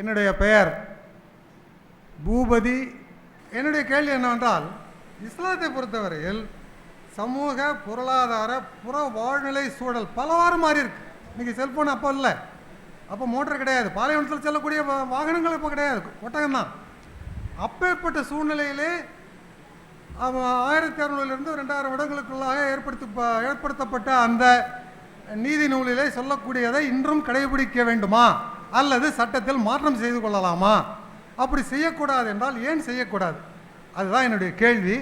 என்னுடைய பெயர் பூபதி. என்னுடைய கேள்வி என்னவென்றால் இஸ்லாத்தை பொறுத்தவரையில் சமூக பொருளாதார புற வாழ்நிலை சூழல் பலவாறு மாறி இருக்கு இன்னைக்கு செல்போன் அப்போ இல்லை. அப்போ மோட்டர் கிடையாது. பாலைவனத்தில் செல்லக்கூடிய வாகனங்கள் இப்போ கிடையாது. ஒட்டகம் தான். அப்பேற்பட்ட சூழ்நிலையிலே ஆயிரத்தி அறுநூறுலேருந்து ரெண்டாயிரம் வருடங்களுக்குள்ளாக ஏற்படுத்தி ப- ஏற்படுத்தப்பட்ட அந்த நீதி நூலிலே சொல்லக்கூடியதை இன்றும் கடைபிடிக்க வேண்டுமா? அல்லது சட்டத்தில் மாற்றம் செய்து கொள்ளலாமா? அப்படி செய்யக்கூடாது என்றால் ஏன் செய்யக்கூடாது? அதுதான் என்னுடைய கேள்வி.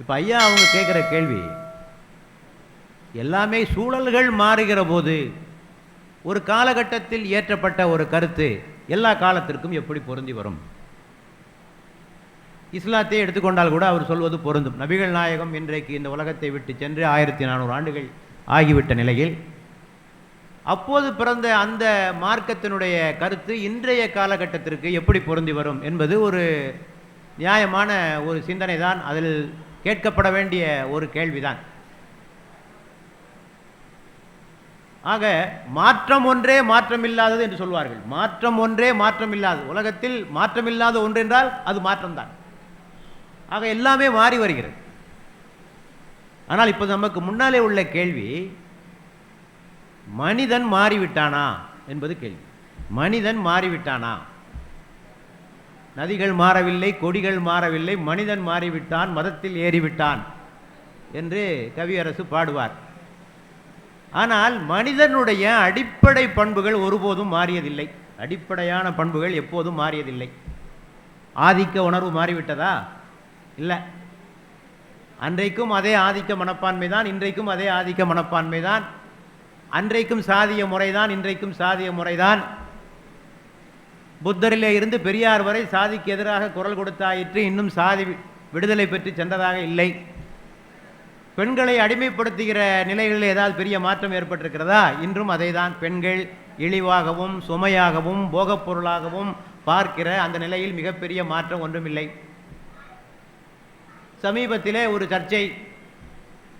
இப்போ ஐயா அவங்க கேட்குற கேள்வி எல்லாமே சூழல்கள் மாறுகிற போது ஒரு காலகட்டத்தில் ஏற்றப்பட்ட ஒரு கருத்து எல்லா காலத்திற்கும் எப்படி பொருந்தி வரும்? இஸ்லாத்தை எடுத்துக்கொண்டால் கூட அவர் சொல்வது பொருந்தும். நபிகள் நாயகம் இன்றைக்கு இந்த உலகத்தை விட்டு சென்று ஆயிரத்தி நானூறு ஆண்டுகள் ஆகிவிட்ட நிலையில் அப்போது பிறந்த அந்த மார்க்கத்தினுடைய கருத்து இன்றைய காலகட்டத்திற்கு எப்படி பொருந்தி வரும் என்பது ஒரு நியாயமான ஒரு சிந்தனை தான் அதில் கேட்கப்பட வேண்டிய ஒரு கேள்விதான். ஆக மாற்றம் ஒன்றே மாற்றமில்லாதது என்று சொல்வார்கள். மாற்றம் ஒன்றே மாற்றமில்லாது உலகத்தில் மாற்றமில்லாத ஒன்று என்றால் அது மாற்றம்தான். ஆக எல்லாமே மாறி வருகிறது. ஆனால் இப்போ நமக்கு முன்னாலே உள்ள கேள்வி மனிதன் மாறிவிட்டானா என்பது கேள்வி. மனிதன் மாறிவிட்டானா? நதிகள் மாறவில்லை கொடிகள் மாறவில்லை மனிதன் மாறிவிட்டான் மதத்தில் ஏறிவிட்டான் என்று கவியரசு பாடுவார். ஆனால் மனிதனுடைய அடிப்படை பண்புகள் ஒருபோதும் மாறியதில்லை. அடிப்படையான பண்புகள் எப்போதும் மாறியதில்லை. ஆதிக்க உணர்வு மாறிவிட்டதா? இல்லை. அன்றைக்கும் அதே ஆதிக்க மனப்பான்மை தான் இன்றைக்கும் அதே ஆதிக்க மனப்பான்மை தான் அன்றைக்கும் சாதிய முறைதான் இன்றைக்கும் சாதிய முறைதான். புத்தரிலே இருந்து பெரியார் வரை சாதிக்கு எதிராக குரல் கொடுத்தாயிற்று இன்னும் சாதி விடுதலை பெற்று சென்றதாக இல்லை. பெண்களை அடிமைப்படுத்துகிற நிலைகளில் ஏதாவது பெரிய மாற்றம் ஏற்பட்டிருக்கிறதா? இன்றும் அதேதான். பெண்கள் இழிவாகவும் சுமையாகவும் போகப் பொருளாகவும் பார்க்கிற அந்த நிலையில் மிகப்பெரிய மாற்றம் ஒன்றுமில்லை. சமீபத்திலே ஒரு சர்ச்சை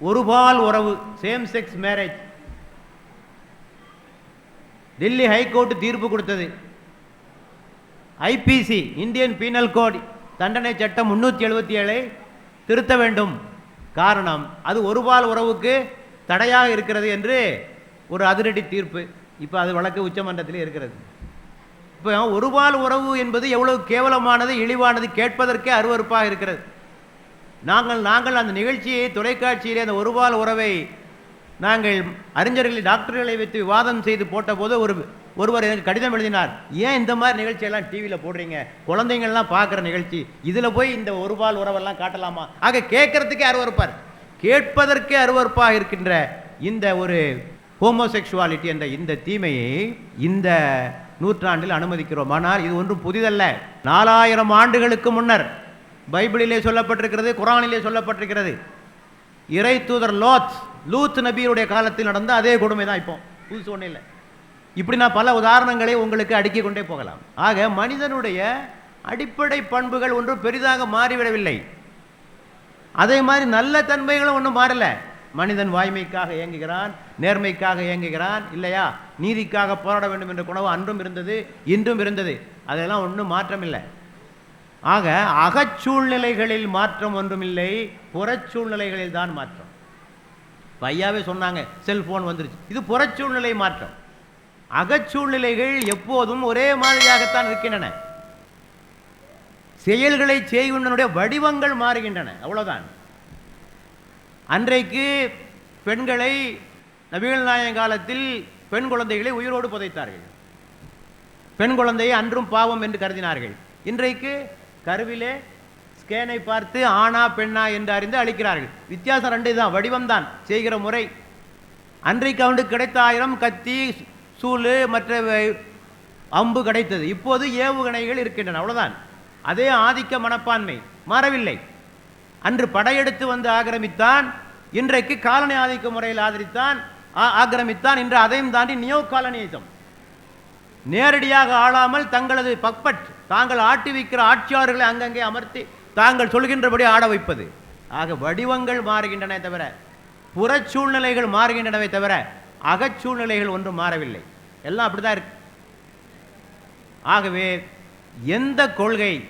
ஒருபால் உறவு same sex marriage Delhi high court தீர்ப்பு கொடுத்தது. ஐபிசி இந்தியன் பீனல் கோட் தண்டனை சட்டம் முன்னூற்றி எழுபத்தி ஏழை திருத்த வேண்டும். காரணம் அது ஒருபால் உறவுக்கு தடையாக இருக்கிறது என்று ஒரு அதிரடி தீர்ப்பு. இப்போ அது வழக்கு உச்சமன்றத்தில் இருக்கிறது. இப்போ ஒருபால் உறவு என்பது எவ்வளவு கேவலமானது இழிவானது கேட்பதற்கே அருவருப்பாக இருக்கிறது. நாங்கள் நாங்கள் அந்த நிகழ்ச்சியை தொலைக்காட்சியிலே அந்த ஒருபால் உறவை நாங்கள் அறிஞர்களை டாக்டர்களை வைத்து விவாதம் செய்து போட்டபோது ஒரு ஒருவர் எனக்கு கடிதம் எழுதினார். ஏன் இந்த மாதிரி நிகழ்ச்சியெல்லாம் டிவியில் போடுறீங்க? குழந்தைங்கள்லாம் பார்க்குற நிகழ்ச்சி. இதில் போய் இந்த ஒருபால் உறவெல்லாம் காட்டலாமா? ஆக கேட்கறதுக்கே அருவருப்பார். கேட்பதற்கே அருவருப்பாக இருக்கின்ற இந்த ஒரு ஹோமோசெக்சுவாலிட்டி என்ற இந்த தீமையை இந்த நூற்றாண்டில் அனுமதிக்கிறோம். ஆனால் இது ஒன்றும் புதிதல்ல. நாலாயிரம் ஆண்டுகளுக்கு முன்னர் பைபிளிலே சொல்லப்பட்டிருக்கிறது குரானிலே சொல்லப்பட்டிருக்கிறது. இறை தூதர் லோத்ஸ் லூத் நபியருடைய காலத்தில் நடந்த அதே கொடுமை தான் இப்போ. புதுசு ஒன்றும் இல்லை. இப்படி நான் பல உதாரணங்களை உங்களுக்கு அடுக்கிக் கொண்டே போகலாம். ஆக மனிதனுடைய அடிப்படை பண்புகள் ஒன்றும் பெரிதாக மாறிவிடவில்லை. அதே மாதிரி நல்ல தன்மைகளும் ஒன்றும் மாறல. மனிதன் வாய்மைக்காக இயங்குகிறான் நேர்மைக்காக இயங்குகிறான் இல்லையா? நீதிக்காக போராட வேண்டும் என்ற குணவு அன்றும் இருந்தது இன்றும் இருந்தது. அதெல்லாம் ஒன்றும் மாற்றம் இல்லை. ஆக அகச்சூழ்நிலைகளில் மாற்றம் ஒன்றுமில்லை புறச்சூழ்நிலைகளில் தான் மாற்றம். ஐயாவே சொன்னாங்க செல்போன் வந்துருச்சு. இது புறச்சூழ்நிலை மாற்றம். அகச்சூழ்நிலைகள் எப்போதும் ஒரே மாதிரியாகத்தான் இருக்கின்றன. செயல்களை செய்கின்றனுடைய வடிவங்கள் மாறுகின்றன அவ்வளவுதான். அன்றைக்கு பெண்களை நவீன காலத்தில் பெண் குழந்தைகளை உயிரோடு புதைத்தார்கள். பெண் குழந்தையை அன்றும் பாவம் என்று கருதினார்கள். இன்றைக்கு கருவிலே ஸ்கேனை பார்த்து ஆனா பெண்ணா என்று அறிந்து அளிக்கிறார்கள். வித்தியாசம் ரெண்டு தான் வடிவம் தான் செய்கிற முறை. அன்றைக்கு அவனுக்கு கிடைத்த ஆயிரம் கத்தி சூளு மற்ற அம்பு கிடைத்தது. இப்போது ஏவுகணைகள் இருக்கின்றன. அவ்வளோதான் அதே ஆதிக்க மனப்பான்மை. மாறவில்லை. அன்று படையெடுத்து வந்து ஆக்கிரமித்தான். இன்றைக்கு காலனி ஆதிக்க முறையில் ஆதரித்தான் ஆ- ஆக்கிரமித்தான். இன்று அதையும் தாண்டி நியோ காலனியிசம் நேரடியாக ஆளாமல் தங்களது பக்பட் தாங்கள் ஆட்டி வைக்கிற ஆட்சியாளர்களை அங்கங்கே அமர்த்தி தாங்கள் சொல்கின்றபடி ஆட வைப்பது. ஆக வடிவங்கள் மாறுகின்றன தவிர புறச்சூழ்நிலைகள் மாறுகின்றனவே தவிர அகச்சூழ்நிலைகள் ஒன்றும் மாறவில்லை. எல்லாம் அப்படிதான் இருக்கு. ஆகவே எந்த கொள்கை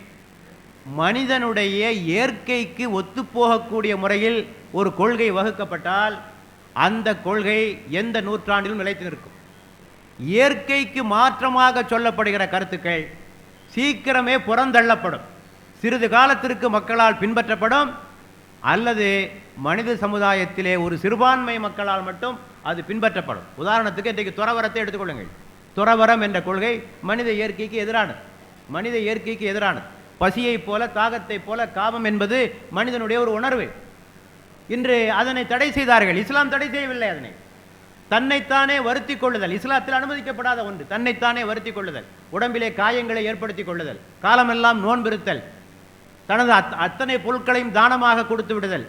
மனிதனுடைய இயற்கைக்கு ஒத்துப்போகக்கூடிய முறையில் ஒரு கொள்கை வகுக்கப்பட்டால் அந்த கொள்கை எந்த நூற்றாண்டிலும் நிலைத்து நிற்கும். இயற்கைக்கு மாற்றமாக சொல்லப்படுகிற கருத்துக்கள் சீக்கிரமே புறந்தள்ளப்படும். சிறிது காலத்திற்கு மக்களால் பின்பற்றப்படும் அல்லது மனித சமுதாயத்திலே ஒரு சிறுபான்மை மக்களால் மட்டும் அது பின்பற்றப்படும். உதாரணத்துக்கு இன்றைக்கு துறவரத்தை எடுத்துக்கொள்ளுங்கள். துறவரம் என்ற கொள்கை மனித இயற்கைக்கு எதிரானது. மனித இயற்கைக்கு எதிரானது. பசியைப் போல தாகத்தைப் போல காமம் என்பது மனிதனுடைய ஒரு உணர்வு. இன்று அதனை தடை செய்தார்கள். இஸ்லாம் தடை செய்யவில்லை அதனை. தன்னைத்தானே வருத்தி கொள்ளுதல். இஸ்லாத்தில் அனுமதிக்கப்படாத ஒன்று. தன்னைத்தானே வருத்தி கொள்ளுதல். உடம்பிலே காயங்களை ஏற்படுத்திக் கொள்ளுதல். காலமெல்லாம் நோன்பிருத்தல் தனது அத்- அத்தனை பொருட்களையும் தானமாக கொடுத்து விடுதல்.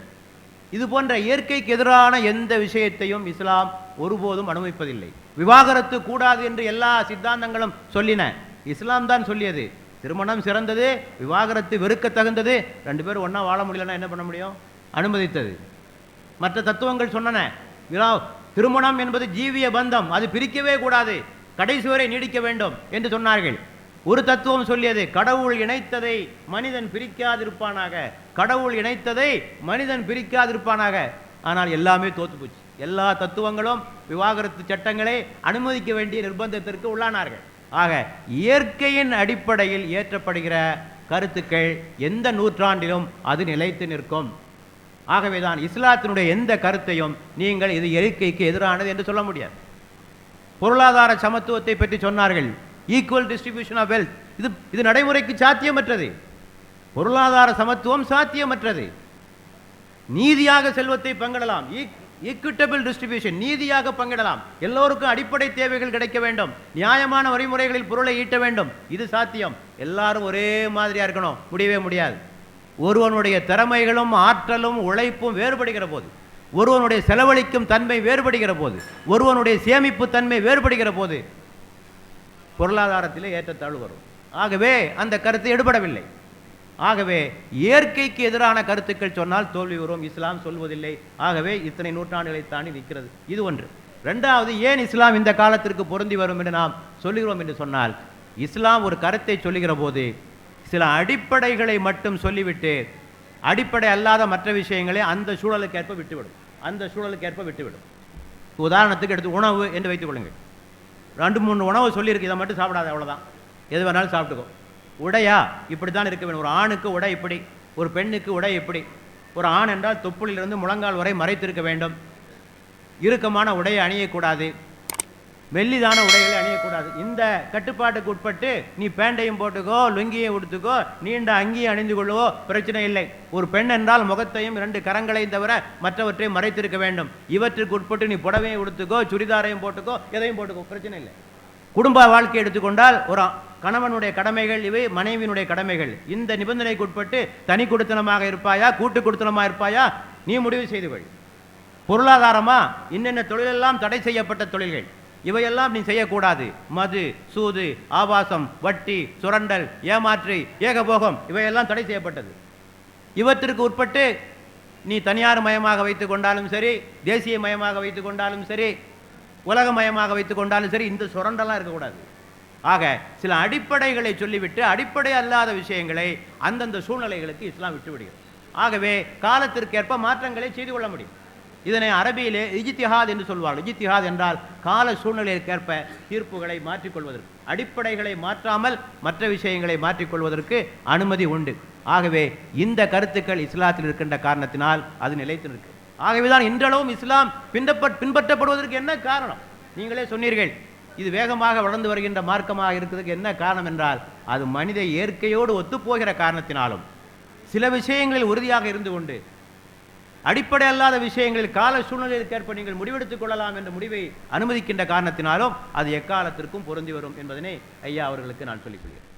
இது போன்ற இயற்கைக்கு எதிரான எந்த விஷயத்தையும் இஸ்லாம் ஒருபோதும் அனுமதிப்பதில்லை. விவாகரத்து கூடாது என்று எல்லா சித்தாந்தங்களும் சொல்லின. இஸ்லாம் தான் சொல்லியது. திருமணம் சிறந்தது விவாகரத்து வெறுக்க தகுந்தது. ரெண்டு பேரும் ஒன்றா வாழ முடியலன்னா என்ன பண்ண முடியும்? அனுமதித்தது. மற்ற தத்துவங்கள் சொன்னன. விழா- திருமணம் என்பது ஜீவிய பந்தம். அது பிரிக்கவே கூடாது. கடைசி வரை நீடிக்க வேண்டும் என்று சொன்னார்கள். ஒரு தத்துவம் சொல்லியது கடவுள் இணைத்ததை மனிதன் பிரிக்காதிருப்பானாக. கடவுள் இணைத்ததை மனிதன் பிரிக்காதிருப்பானாக. ஆனால் எல்லாமே தோத்து போச்சு. எல்லா தத்துவங்களும் விவாகரத்து சட்டங்களை அனுமதிக்க வேண்டிய நிர்பந்தத்திற்கு உள்ளானார்கள். ஆக இயற்கையின் அடிப்படையில் ஏற்றப்படுகிற கருத்துக்கள் எந்த நூற்றாண்டிலும் அது நிலைத்து நிற்கும். ஆகவேதான் இஸ்லாத்தினுடைய எந்த கருத்தையும் நீங்கள் இது இயற்கைக்கு எதிரானது என்று சொல்ல முடியாது. பொருளாதார சமத்துவத்தை பற்றி சொன்னார்கள். ஈக்குவல் டிஸ்ட்ரிபியூஷன் ஆஃப் வெல்த் இது இது நடைமுறைக்கு சாத்தியமற்றது. பொருளாதார சமத்துவம் சாத்தியமற்றது. நீதியாக செல்வத்தை பங்கிடலாம். E, ஈக்விட்டபிள் டிஸ்ட்ரிபியூஷன் நீதியாக பங்கிடலாம். எல்லோருக்கும் அடிப்படை தேவைகள் கிடைக்க வேண்டும். நியாயமான வழிமுறைகளில் பொருளை ஈட்ட வேண்டும். இது சாத்தியம். எல்லாரும் ஒரே மாதிரியாக இருக்கணும். முடியவே முடியாது. ஒருவனுடைய திறமைகளும் ஆற்றலும் உழைப்பும் வேறுபடுகிற போது ஒருவனுடைய செலவழிக்கும் தன்மை வேறுபடுகிற போது ஒருவனுடைய சேமிப்பு தன்மை வேறுபடுகிற போது பொருளாதாரத்தில் ஏற்றத்தாழ்வு வரும். ஆகவே அந்த கருத்து எடுபடவில்லை. ஆகவே இயற்கைக்கு எதிரான கருத்துக்கள் சொன்னால் தோல்வி வரும். இஸ்லாம் சொல்வதில்லை. ஆகவே இத்தனை நூற்றாண்டுகளை தாண்டி நிற்கிறது. இது ஒன்று. ரெண்டாவது ஏன் இஸ்லாம் இந்த காலத்திற்கு பொருந்தி வரும் என்று நாம் சொல்லுகிறோம் என்று சொன்னால் இஸ்லாம் ஒரு கருத்தை சொல்லுகிற போது சில அடிப்படைகளை மட்டும் சொல்லிவிட்டு அடிப்படை அல்லாத மற்ற விஷயங்களை அந்த சூழலுக்கேற்ப விட்டுவிடும். அந்த சூழலுக்கேற்ப விட்டுவிடும். உதாரணத்துக்கு எடுத்து உணவு என்று வைத்துக் கொள்ளுங்கள். ரெண்டு மூணு உணவு சொல்லியிருக்கு இதை மட்டும் சாப்பிடாத அவ்வளோதான் எது வேணாலும் சாப்பிட்டுக்கோ. உடையா? இப்படி தான் இருக்க வேண்டும். ஒரு ஆணுக்கு உடை இப்படி ஒரு பெண்ணுக்கு உடை இப்படி. ஒரு ஆண் என்றால் தொப்புளிலிருந்து முழங்கால் வரை மறைத்திருக்க வேண்டும். இறுக்கமான உடையை அணியக்கூடாது. மெல்லிதான உடைகளை அணியக்கூடாது. இந்த கட்டுப்பாட்டுக்கு உட்பட்டு நீ பேண்டையும் போட்டுக்கோ லுங்கியும் உடுத்துக்கோ நீண்ட அங்கியும் அணிந்து கொள்ளவோ பிரச்சனை இல்லை. ஒரு பெண் என்றால் முகத்தையும் இரண்டு கரங்களையும் தவிர மற்றவற்றை மறைத்திருக்க வேண்டும். இவற்றுக்கு உட்பட்டு நீ புடவையும் உடுத்துக்கோ சுடிதாரையும் போட்டுக்கோ எதையும் போட்டுக்கோ பிரச்சனை இல்லை. குடும்ப வாழ்க்கை எடுத்துக்கொண்டால் ஒரு கணவனுடைய கடமைகள் இவை மனைவியினுடைய கடமைகள். இந்த நிபந்தனைக்கு உட்பட்டு தனி கொடுத்தனமாக இருப்பாயா கூட்டு கொடுத்தனமாக இருப்பாயா நீ முடிவு செய்து கொள். பொருளாதாரமா இன்னென்ன தொழிலெல்லாம் தடை செய்யப்பட்ட தொழில்கள்? இவையெல்லாம் நீ செய்யக்கூடாது. மது சூது ஆபாசம் வட்டி சுரண்டல் ஏமாற்று ஏகபோகம் இவையெல்லாம் தடை செய்யப்பட்டது. இவற்றிற்கு உட்பட்டு நீ தனியார் மயமாக வைத்து கொண்டாலும் சரி தேசிய மயமாக வைத்து கொண்டாலும் சரி உலகமயமாக வைத்து கொண்டாலும் சரி இந்த சுரண்டெல்லாம் இருக்கக்கூடாது. ஆக சில அடிப்படைகளை சொல்லிவிட்டு அடிப்படை அல்லாத விஷயங்களை அந்தந்த சூழ்நிலைகளுக்கு இஸ்லாம் விட்டுவிடுகிறது. ஆகவே காலத்திற்கேற்ப மாற்றங்களை செய்து கொள்ள முடியும். இதனை அரபியிலே இஜித்திஹாத் என்று சொல்வார்கள். இஜித்திஹாத் என்றால் கால சூழ்நிலைக்கேற்ப தீர்ப்புகளை மாற்றிக்கொள்வதற்கு அடிப்படைகளை மாற்றாமல் மற்ற விஷயங்களை மாற்றிக்கொள்வதற்கு அனுமதி உண்டு. ஆகவே இந்த கருத்துக்கள் இஸ்லாத்தில் இருக்கின்ற காரணத்தினால் அது நிலைத்து நிற்கு ஆகவேதான் இன்றளவும் இஸ்லாம் பின்பற்ற பின்பற்றப்படுவதற்கு என்ன காரணம்? நீங்களே சொன்னீர்கள் இது வேகமாக வளர்ந்து வருகின்ற மார்க்கமாக இருக்கிறதுக்கு என்ன காரணம் என்றால் அது மனித இயற்கையோடு ஒத்துப்போகிற காரணத்தினாலும் சில விஷயங்களில் உறுதியாக இருந்து கொண்டு அடிப்படை அல்லாத விஷயங்களில் கால சூழ்நிலைக்கு நீங்கள் முடிவெடுத்துக் கொள்ளலாம் என்ற முடிவை அனுமதிக்கின்ற காரணத்தினாலும் அது எக்காலத்திற்கும் பொருந்தி வரும் என்பதனை ஐயா அவர்களுக்கு நான் சொல்லிக் கொள்கிறேன்.